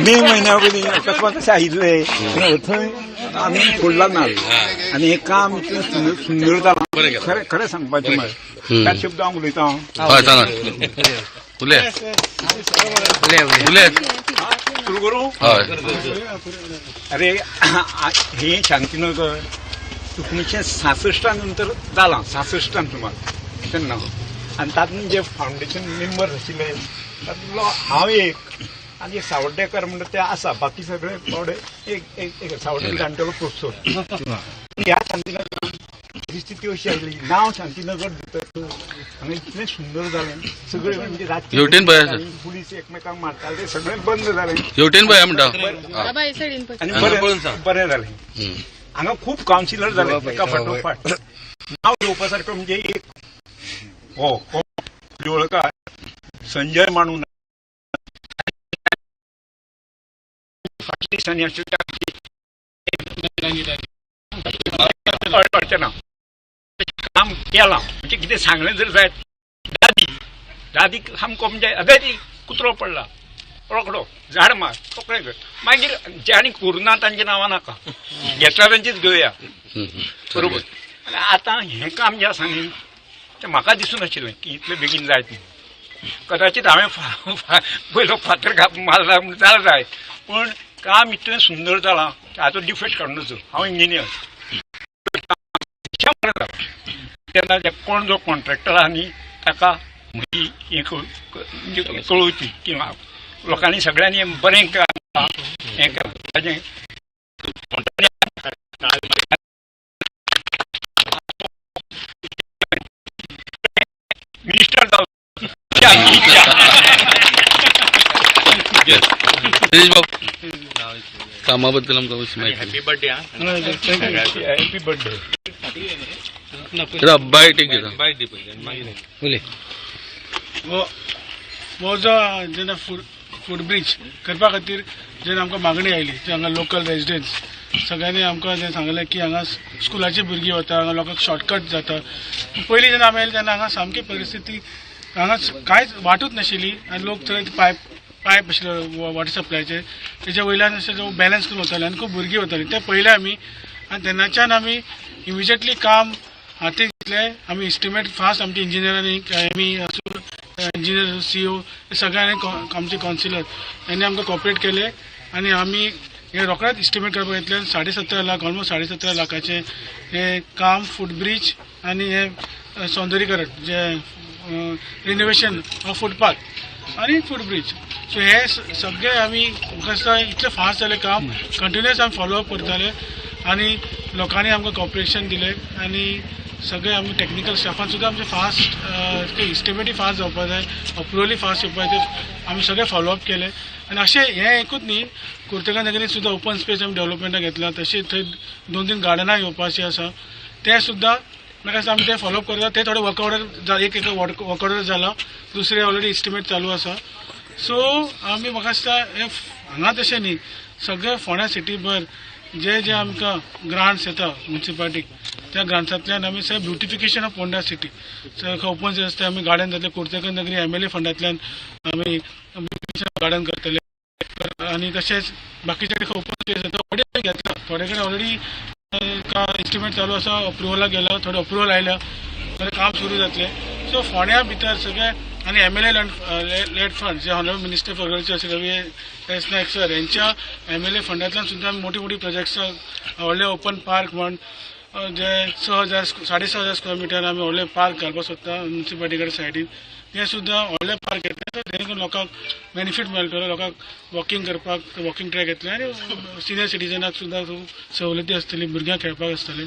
मे असे आयिल्ले थंय आमी फोडला नाल आनी हें काम सुंदर जालां खरें खरें सांगपाचें म्हळ्यार त्या शब्द हांव उलयतां हय सांगा उलय उलय करूं? हय अरे हे शांतीनगर एकोणीशे सासष्टा नंतर जालां सासष्टान सुमार तेन्ना आनी तातूंत जे फावंडेशन मेंबर आशिल्ले तातूंतलो हांव एक. आनी सावड्डेकर म्हणटा ते आसा बाकी सगळे थोडे एक एक एक सावड्डे जाणटेलो प्रोफेसर ह्या शांतीनगरान परिस्थिती अशी आयली नांव शांतीनगर हांगा इतलें सुंदर जालें सगळे म्हणजे हेवटेन आसा. पुलीस एकमेकांक मारताले सगळें बंद जालें हेवटेन म्हणटा बाबा हे सायडीन पळय. आनी हांगा पळोवन बरें सांग. बरें जालें. हांगा खूब कावन्सिलर जाले एका फाटोफाट नांव घेवपा सारको म्हणजे एक हो हो. संजय माणून दिसांनी आशिल्ल्या अर्चना हम केला. म्हणजे कितें सांगलें जर जायत दादी दादीक सामको म्हणजे अगदी कुत्रो पडला. रोकडो झाड मार तोकडें कर मागीर जे आनी कुरुना तांचे नांवां नाका घेतला तांचीच घेवया बरोबर. आनी आतां हें काम जें आसा न्ही तें म्हाका दिसून नाशिल्लें की इतलें बेगीन जायत न्ही. कदाचित हांवें फा- पयलो फातर घाप मारला म्हूण जाय पूण काम इतलें सुंदर जालां की हाचो डिफेक्ट नजो हांव इंजिनियर शंबर जालां तेन्ना ते कोण जो कॉन्ट्रॅक्टर आहा न्ही ताका म्हजी हें कळ- क- म्हणजे कळोवची किंवा लोकांनी सगळ्यांनी बरें काम हें केलां ताजें मिनिस्टर जावं दिनेश भाऊ कामाबद्दल आमकां मातशी माहिती हॅपी बर्थडे हा हॅपी बर्थडे बाय पयली हो हो जो जेन्ना फूड फूड ब्रीज करपा खातीर जेन्ना आमकां मागणी आयली ते हांगा लोकल रेजिडेंट्स सगळ्यांनी आमकां जें सांगलें की हांगा स्कुलाची भुरगीं वता हांगा लोकांक शॉर्टकट जाता. पयलीं जेन्ना आमी आयले तेन्ना हांगा सामकी परिस्थिती हांगा कांयच वाटूच नाशिल्ली आनी लोक थंय पायप पायप आशिल्लो वॉटर सप्लायचे तेच्या वयल्यान अशें जो बॅलन्स करून वताले आनी खूब भुरगीं वतालीं. ते पळयलें आमी आनी तेन्नाच्यान आमी इमिजिएटली काम हातीक घेतलें आमी इस्टिमेट फास्ट आमच्या इंजिनियरांनी आमी इंजिनियर सीओ सगळ्यांनी को- आमचे कॉन्सिलर यांनी आमकां कॉपरेट केले. आनी आमी हे रोखडेच इस्टिमेट करपाक घेतले साडे सतरा लाख ऑलमोस्ट साडे सतरा लाखाचे हे काम फुटब्रिज ब्रीज आनी हे सौंदर्यीकरण जे रिनोवेशन ऑफ फुटपाथ आनी फुटब्रिज ब्रीज सो हे सगळे आमी म्हाका दिसता इतलें फास्ट जालें काम कंटिन्युअस आमी फॉलोअप करताले आनी लोकांनी आमकां कॉपरेशन दिलें आनी सगळे आमी टॅक्निकल स्टाफान सुद्दां आमचे फास्ट इस्टिमेटी फास्ट जावपाक जाय अप्रुवली फास्ट येवपाक जाय आमी सगळे फॉलोअप केले. आनी अशें हें एकूच न्ही कुर्तका नगरीत सुद्दां ओपन स्पेस आमी डेव्हलपमेंटाक घेतला तशें थंय दोन तीन गार्डनां येवपाचीं आसा. ते सुद्दां म्हाका दिसता आमी ते फॉलोअप करता ते थोडे वर्क ऑर्डर एक एक वर्क ऑर्डर जाला दुसरे ऑलरेडी इस्टिमेट चालू आसा. सो आमी म्हाका दिसता हे हांगा तशें न्ही सगळे फोण्या सिटी भर जे जे आमकां ग्रांट्स येता म्युन्सिपाल्टीक त्या ग्रांट्सांतल्यान आमी सगळें ब्युटिफिकेशन ऑफ पोंडा सिटी सगळें ओपन जे आसता आमी गार्डन जातले कुर्तेकर नगरी एम एल ए फंडांतल्यान आमी गार्डन करतले. आनी तशेंच बाकीचे ओपन स्पेस येता थोडे घेतला. थोडे कडेन ऑलरेडी इस्टिमेट चालू आसा अप्रुवलाक गेला थोडे अप्रुवल आयल्या थोडे काम सुरू जातले. सो फोंड्या भितर सगळे आनी M L A land fund जे honourable minister for agriculture Ravi S Naik sir यांच्या एम एल ए फंडांतल्यान सुद्दां आमी मोठी मोठी प्रोजेक्ट्स व्हडले ओपन पार्क म्हण जे स हजार साडे स हजार स्क्वेअर मिटर आमी व्हडले पार्क घालपाक सोदता म्युन्सिपाल्टी कडेन सायडीन ते सुद्दां व्हडले पार्क येतले जेणे करून लोकांक बेनिफीट मेळटलो लोकांक वॉकिंग करपाक वॉकिंग ट्रॅक येतले आनी सिनियर सिटिजनाक सुद्दां सवलती आसतली भुरग्यांक खेळपाक आसतले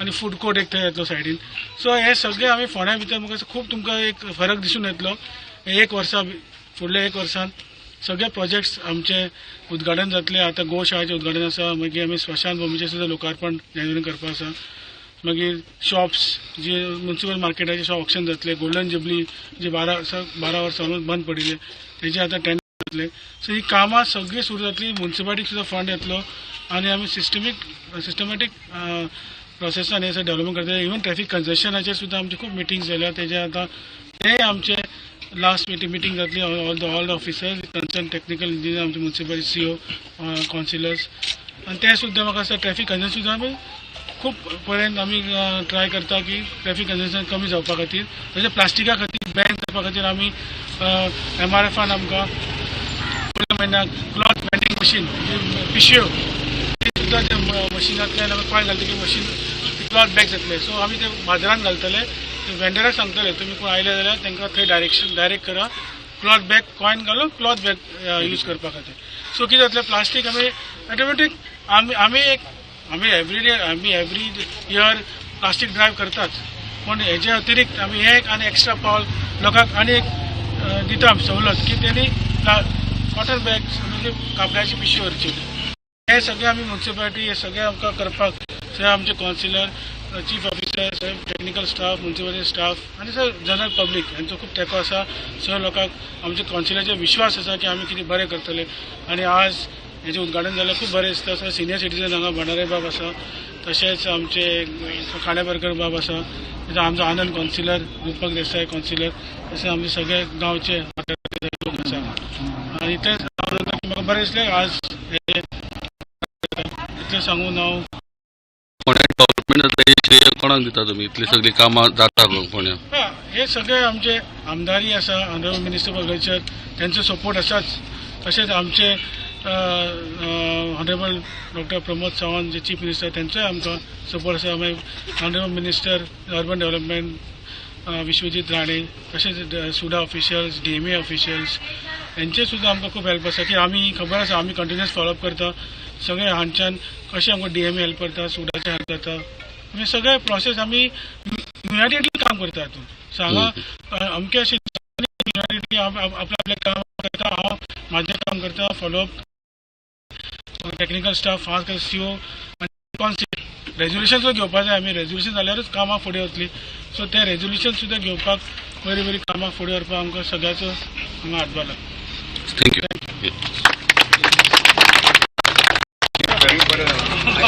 आनी फूड कोर्ट एक थंय येतलो सायडीन सो हे सगळे आमी फोंड्या भितर म्हाका खूब तुमकां एक फरक दिसून येतलो. एक वर्सा फुडल्या एक वर्सान सगळे प्रोजेक्ट्स आमचे उद्घाटन जातले. आतां गोशाळेचें उद्घाटन आसा मागीर आमी स्मशान भुमीचें सुद्दां लोकार्पण जानेवारीन करपा आसा. मागीर शॉप्स जे म्युन्सिपल मार्केटाचे शॉप ऑप्शन जातले. गोल्डन जुबली जे बारा बारा वर्सां ऑलमोस्ट बंद पडिल्ले तेजे आतां टेन जातले. सो ही कामां सगळीं सुरू जातली. म्युन्सिपाल्टीक सुद्दां फंड येतलो. आनी आमी सिस्टमीक सिस्टमॅटीक प्रोसेसान हे डेव्हलपमेंट करता. इवन ट्रॅफिक कंजेशनाचेर सुद्दां आमचे खूब मिटींग जाल्या तेजे आतां ते आमचे लास्ट मिटींग मिटींग जातली all the all the officers concern technical engineer आमचे म्युन्सिपल सी ओ कॉन्सिलर्स आनी ते सुद्दां म्हाका दिसता ट्रॅफिक कंजेशन सुद्दां आमी खूब पर्यंत आमी ट्राय uh, करता की ट्रॅफिक कंजेशन कमी जावपा खातीर. तशें प्लास्टिका खातीर बॅन करपा खातीर आमी एम आर एफान आमकां फुडल्या म्हयन्याक क्लॉथ बँडिंग मशीन पिशव्यो किंवा ते मशिनांतल्यान आमी कॉयन घालता मशीन क्लॉथ बॅग जातले सो आमी ते बाजारांत घालतले. वेंडराक सांगतले तुमी कोण आयले जाल्यार तांकां थंय डायरेक्शन डायरेक्ट करा. क्लॉथ बॅग कॉयन घालून क्लॉथ बॅग यूज करपा खातीर. सो कितें जातलें? प्लास्टीक आमी ऑटोमॅटीक आमी आमी एक आमी एवरी डे आमी एवरी इयर प्लास्टीक ड्रायव्ह करतात. पण हेजे अतिरिक्त आमी एक आनी एक्स्ट्रा पावल लोकांक आनी एक दिता सवलत की तेणी कॉटन बॅग्स म्हणजे कापडाची पिशवी व्हरची हे सगळे आमी म्युन्सिपालिटी हे सगळे आमकां करपाक सगळे आमचे कौन्सिलर चीफ ऑफिसर सगळे टेक्निकल स्टाफ म्युन्सिपालिटी स्टाफ आनी सगळे जनरल पब्लीक हांचो खूब तेंको आसा. सगळ्या लोकांक आमच्या कावन्सिलराचेर विश्वास आसा की आमी कितें बरें करतले. आनी आज हेजें उद्घाटन जाल्यार खूब बरें दिसता. सगळे सिनियर सिटीजन हांगा भंडारे बाब आसा. तशेंच आमचे खांडेबरकर बाब आसा. तशेंच आमचो आनंद कौन्सिलर रुपक देसाय कौन्सिलर तशेंच आमचे सगळे गांवचे लोक आसा. आनी इतलेंच म्हाका बरें दिसलें. आज इतलें सांगून हांव फोंड्या श्रेय कोणाक दिता तुमी इतली सगळी कामां जाता फोंड्या हा, हे सगळे आमचे आमदारी आसा ऑनरेबल मिनिस्टर फॉर कल्चर त्यांचो सपोर्ट आसाच तशेंच आमचे ऑनरेबल डॉक्टर प्रमोद सावंत जे चीफ मिनिस्टर त्यांचोय आमकां सपोर्ट आसा मागीर honourable minister urban development uh, Vishwajit Rane तशेंच SUDA officials D M A officials यांचे सुद्दां आमकां खूब हेल्प आसा की आमी खबर आसा आमी कंटिन्युअस फॉलोअप करता. सगळे हांगच्यान कशें आमकां डी एम ए हेल्प करता सुडाचे हेल्प जाता सगळे प्रोसेस आमी युनायटेडली काम करता हातून. सो हांगा अमके अशें युनायटेडली आपलें आपलें काम करता. हांव म्हाजें काम करता फॉलोअप टेक्निकल स्टाफ हांव सीओ कॉन्सिल रेजोल्युशन सुद्दां घेवपा जाय आमी. रेजोल्युशन जाल्यारूच कामां फुडें वतली. सो ते रेजोल्युशन सुद्दां घेवपाक बरी बरी कामां फुडें व्हरपाक आमकां सगळ्याचो हांगा हातभार लागता. थँक्यू बरें बरें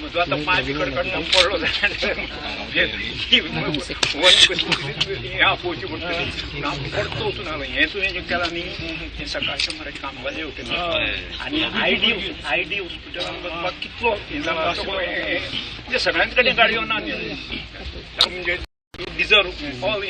म्हणजे म्हजो आतां बिकट काडटा पडलो हें आपोवची पडटली आमकां पडतो हांवें हें तुवें जें केलां न्ही. हें सकाळचें मरे कामगार येवटेन आनी आय डी आय डी हॉस्पिटलान वचपाक कितलो म्हणजे सगळ्यांच कडेन गाडयो ना न्ही म्हणजे डिजर्व ऑल